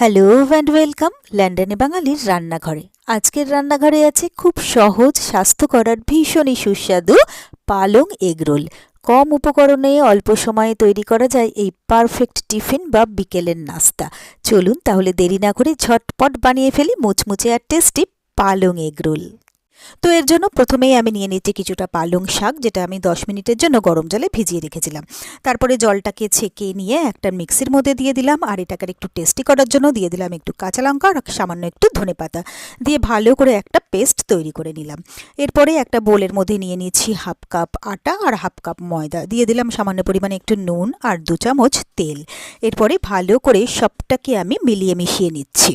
Hello and welcome লন্ডনে বাঙালির রান্নাঘরে। আজকের রান্নাঘরে আছে খুব সহজ, স্বাস্থ্যকর আর ভীষণই সুস্বাদু পালং এগরোল কম উপকরণে অল্প সময়ে তৈরি করা যায় এই পারফেক্ট টিফিন বা বিকেলের নাস্তা। চলুন তাহলে দেরি না করে ঝটপট বানিয়ে ফেলি মুচমুচে আর টেস্টি পালং এগরোল তো এর জন্য প্রথমেই আমি নিয়ে নিচ্ছি কিছুটা পালং শাক, যেটা আমি দশ মিনিটের জন্য গরম জলে ভিজিয়ে রেখেছিলাম। তারপরে জলটাকে ছেঁকে নিয়ে একটা মিক্সির মধ্যে দিয়ে দিলাম, আর এটাকে একটু টেস্টি করার জন্য দিয়ে দিলাম একটু কাঁচা লঙ্কা আর সামান্য একটু ধনে পাতা। দিয়ে ভালো করে একটা পেস্ট তৈরি করে নিলাম। এরপরে একটা বোলের মধ্যে নিয়ে নিয়েছি হাফ কাপ আটা আর হাফ কাপ ময়দা। দিয়ে দিলাম সামান্য পরিমাণে একটু নুন আর দু চামচ তেল। এরপরে ভালো করে সবটাকে আমি মিলিয়ে মিশিয়ে নিচ্ছি।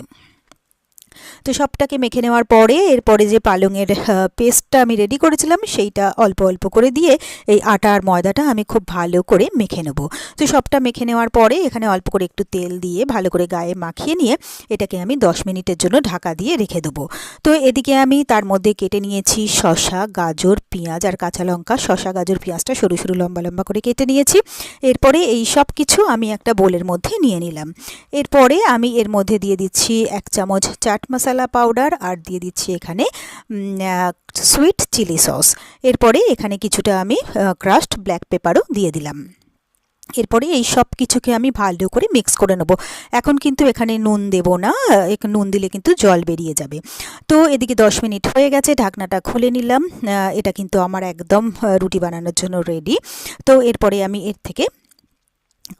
তো সবটাকে মেখে নেওয়ার পরে, এরপরে যে পালংয়ের পেস্টটা আমি রেডি করেছিলাম, সেইটা অল্প অল্প করে দিয়ে এই আটা আর ময়দাটা আমি খুব ভালো করে মেখে নেব। তো সবটা মেখে নেওয়ার পরে, এখানে অল্প করে একটু তেল দিয়ে ভালো করে গায়ে মাখিয়ে নিয়ে, এটাকে আমি দশ মিনিটের জন্য ঢাকা দিয়ে রেখে দেবো। তো এদিকে আমি তার মধ্যে কেটে নিয়েছি শশা গাজর, পেঁয়াজ আর কাঁচা লঙ্কা। শশা গাজর, পেঁয়াজটা সরু সরু লম্বা লম্বা করে কেটে নিয়েছি। এরপরে এই সব কিছু আমি একটা বোলের মধ্যে নিয়ে নিলাম। এরপরে আমি এর মধ্যে দিয়ে দিচ্ছি এক চামচ চাট মশলা পাউডার আর দিয়ে দিচ্ছি এখানে সুইট চিলি সস এরপরে এখানে কিছুটা আমি ক্রাস্ট ব্ল্যাক পেপারও দিয়ে দিলাম। এরপরে এই সব কিছুকে আমি ভালো করে মিক্স করে নেব। এখন কিন্তু এখানে নুন দেব না নুন দিলে কিন্তু জল বেরিয়ে যাবে। তো এদিকে দশ মিনিট হয়ে গেছে, ঢাকনাটা খুলে নিলাম। এটা কিন্তু আমার একদম রুটি বানানোর জন্য রেডি তো এরপরে আমি এর থেকে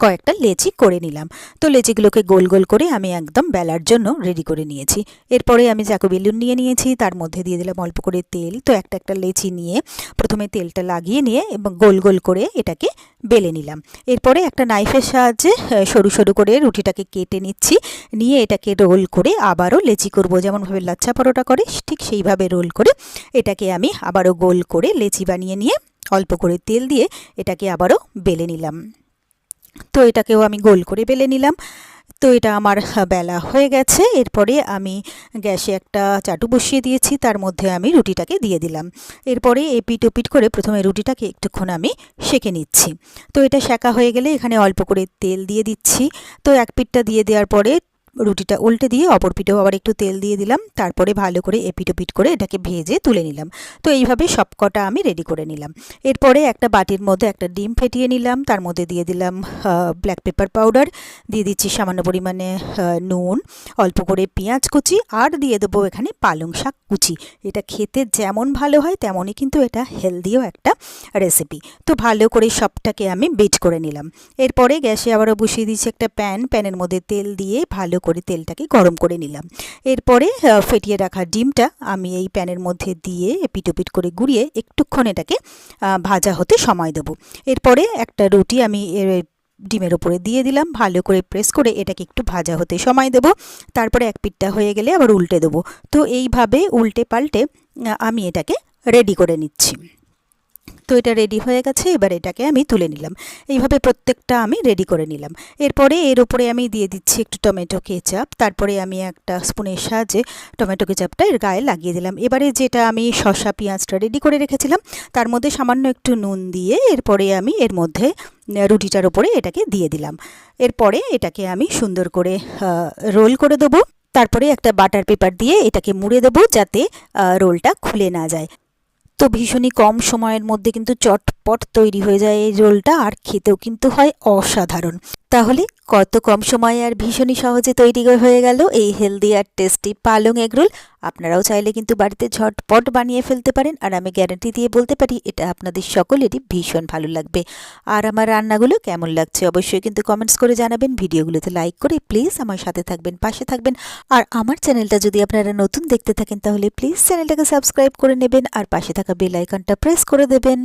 কয়েকটা লেচি করে নিলাম। তো লেচিগুলোকে গোল গোল করে আমি একদম বেলার জন্য রেডি করে নিয়েছি। এরপরে আমি চাকু বেলুন নিয়ে নিয়েছি, তার মধ্যে দিয়ে দিলাম অল্প করে তেল। তো একটা একটা লেচি নিয়ে প্রথমে তেলটা লাগিয়ে নিয়ে এবং গোল গোল করে এটাকে বেলে নিলাম। এরপরে একটা নাইফের সাহায্যে সরু সরু করে রুটিটাকে কেটে নিচ্ছি। নিয়ে এটাকে রোল করে আবারও লেচি করব। যেমনভাবে লাচ্ছা পরোটা করে, ঠিক সেইভাবে রোল করে এটাকে আমি আবারও গোল করে লেচি বানিয়ে নিয়ে অল্প করে তেল দিয়ে এটাকে আবারও বেলে নিলাম। তো এটাকেও আমি গোল করে বেলে নিলাম। তো এটা আমার বেলা হয়ে গেছে। এরপরে আমি গ্যাসে একটা চাটু বসিয়ে দিয়েছি। তার মধ্যে আমি রুটিটাকে দিয়ে দিলাম। এরপরে এ এপিট ওপিট করে প্রথমে রুটিটাকে একটুক্ষণ আমি সেঁকে নিচ্ছি। তো এটা সেঁকা হয়ে গেলে এখানে অল্প করে তেল দিয়ে দিচ্ছি। তো এক পিঠটা দিয়ে দেওয়ার পরে রুটিটা উল্টে দিয়ে অপর পিঠেও আবার একটু তেল দিয়ে দিলাম, তারপরে ভালো করে এপিট ওপিট করে এটাকে ভেজে তুলে নিলাম। তো এইভাবে সব কটা আমি রেডি করে নিলাম। এরপরে একটা বাটির মধ্যে একটা ডিম ফেটিয়ে নিলাম, তার মধ্যে দিয়ে দিলাম ব্ল্যাক পেপার পাউডার দিয়ে দিচ্ছি সামান্য পরিমাণে নুন, অল্প করে পেঁয়াজ কুচি, আর দিয়ে দেবো এখানে পালং শাক কুচি। এটা খেতে যেমন ভালো হয়, তেমনই কিন্তু এটা হেলদিও একটা রেসিপি তো ভালো করে সবটাকে আমি বিট করে নিলাম। এরপরে গ্যাসে আবারও বসিয়ে দিচ্ছি একটা প্যান প্যানের মধ্যে তেল দিয়ে ভালো করে তেলটাকে গরম করে নিলাম। এরপরে ফেটিয়ে রাখা ডিমটা আমি এই প্যানের মধ্যে দিয়ে পিটোপিট করে গুঁড়িয়ে একটুক্ষণ এটাকে ভাজা হতে সময় দেবো। এরপরে একটা রুটি আমি ডিমের ওপরে দিয়ে দিলাম, ভালো করে প্রেস করে এটাকে একটু ভাজা হতে সময় দেব। তারপরে এক পিঠটা হয়ে গেলে আবার উল্টে দেবো। তো এইভাবে উল্টে পাল্টে আমি এটাকে রেডি করে নিচ্ছি। তো এটা রেডি হয়ে গেছে, এবার এটাকে আমি তুলে নিলাম। এইভাবে প্রত্যেকটা আমি রেডি করে নিলাম। এরপরে এর উপরে আমি দিয়ে দিচ্ছি একটু টমেটো কেচাপ তারপরে আমি একটা স্পুনের সাহায্যে টমেটো কেচাপটা এর গায়ে লাগিয়ে দিলাম। এবারে যেটা আমি শসা, পেঁয়াজটা রেডি করে রেখেছিলাম, তার মধ্যে সামান্য একটু নুন দিয়ে এরপরে আমি এর মধ্যে রুটিটার ওপরে এটাকে দিয়ে দিলাম। এরপরে এটাকে আমি সুন্দর করে রোল করে দেবো। তারপরে একটা বাটার পেপার দিয়ে এটাকে মুড়ে দেবো যাতে রোলটা খুলে না যায়। তো ভীষণই কম সময়ের মধ্যে কিন্তু চটপট তৈরি হয়ে যায় এই রোলটা আর খেতেও কিন্তু হয় অসাধারণ। তাহলে কত কম সময়ে আর ভীষণই সহজে তৈরি হয়ে গেল এই হেলদি আর টেস্টি পালং এগরোল আপনারাও চাইলে কিন্তু বাড়িতে ঝটপট বানিয়ে ফেলতে পারেন, আর আমি গ্যারান্টি দিয়ে বলতে পারি এটা আপনাদের সকলেরই ভীষণ ভালো লাগবে। আর আমার রান্নাগুলো কেমন লাগছে অবশ্যই কিন্তু কমেন্টস করে জানাবেন, ভিডিওগুলোতে লাইক করে প্লিজ আমার সাথে থাকবেন, পাশে থাকবেন। আর আমার চ্যানেলটা যদি আপনারা নতুন দেখতে থাকেন তাহলে প্লিজ চ্যানেলটাকে সাবস্ক্রাইব করে নেবেন, আর পাশে থাকা বেল আইকনটা প্রেস করে দেবেন।